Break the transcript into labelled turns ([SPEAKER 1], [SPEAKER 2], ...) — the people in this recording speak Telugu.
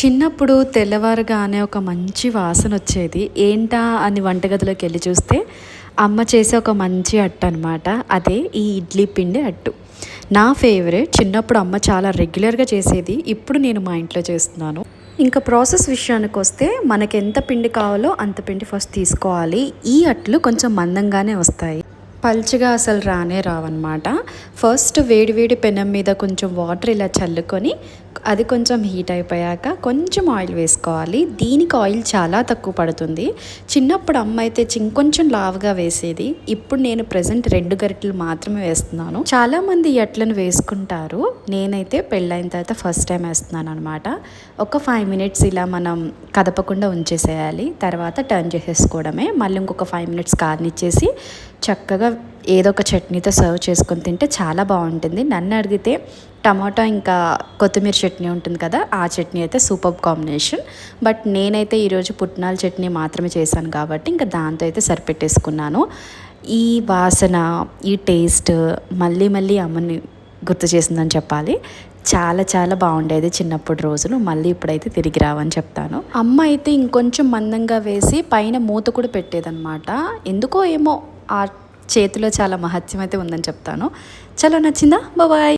[SPEAKER 1] చిన్నప్పుడు తెల్లవారుగానే ఒక మంచి వాసన వచ్చేది. ఏంటా అని వంటగదిలోకి వెళ్ళి చూస్తే అమ్మ చేసే ఒక మంచి అట్టు అనమాట అదే ఈ ఇడ్లీ పిండి అట్టు. నా ఫేవరెట్. చిన్నప్పుడు అమ్మ చాలా రెగ్యులర్గా చేసేది. ఇప్పుడు నేను మా ఇంట్లో చేస్తున్నాను. ఇంకా ప్రాసెస్ విషయానికి వస్తే మనకి ఎంత పిండి కావాలో అంత పిండి ఫస్ట్ తీసుకోవాలి. ఈ అట్లు కొంచెం మందంగానే వస్తాయి. పల్చగా అసలు రానే రావన్నమాట. ఫస్ట్ వేడివేడి పెనం మీద కొంచెం వాటర్ ఇలా చల్లుకొని అది కొంచెం హీట్ అయిపోయాక కొంచెం ఆయిల్ వేసుకోవాలి. దీనికి ఆయిల్ చాలా తక్కువ పడుతుంది. చిన్నప్పుడు అమ్మ అయితే కొంచెం లావుగా వేసేది. ఇప్పుడు నేను ప్రజెంట్ రెండు గరిటెలు మాత్రమే వేస్తున్నాను. చాలామంది ఎట్లను వేసుకుంటారు. నేనైతే పెళ్ళైన తర్వాత ఫస్ట్ టైం వేస్తున్నాను అనమాట ఒక ఫైవ్ మినిట్స్ ఇలా మనం కదపకుండా ఉంచేసేయాలి. తర్వాత టర్న్ చేసేసుకోవడమే. మళ్ళీ ఇంకొక ఫైవ్ మినిట్స్ కార్నిచ్చేసి చక్కగా ఏదో ఒక చట్నీతో సర్వ్ చేసుకొని తింటే చాలా బాగుంటుంది. నన్ను అడిగితే టమాటా ఇంకా కొత్తిమీర చట్నీ ఉంటుంది కదా ఆ చట్నీ అయితే సూపర్ కాంబినేషన్. బట్ నేనైతే ఈరోజు పుట్నాల చట్నీ మాత్రమే చేశాను కాబట్టి ఇంకా దాంతో అయితే సరిపెట్టేసుకున్నాను. ఈ వాసన ఈ టేస్ట్ మళ్ళీ మళ్ళీ అమ్మని గుర్తు చేసిందని చెప్పాలి. చాలా చాలా బాగుండేది చిన్నప్పుడు రోజులు మళ్ళీ ఇప్పుడైతే తిరిగి రావని చెప్తాను. అమ్మ అయితే ఇంకొంచెం మందంగా వేసి పైన మూత కూడా పెట్టేదన్నమాట. ఎందుకో ఏమో ఆ చేతిలో చాలా మహత్యం అయితే ఉందని చెప్తాను. చలో నచ్చిందా? బాయ్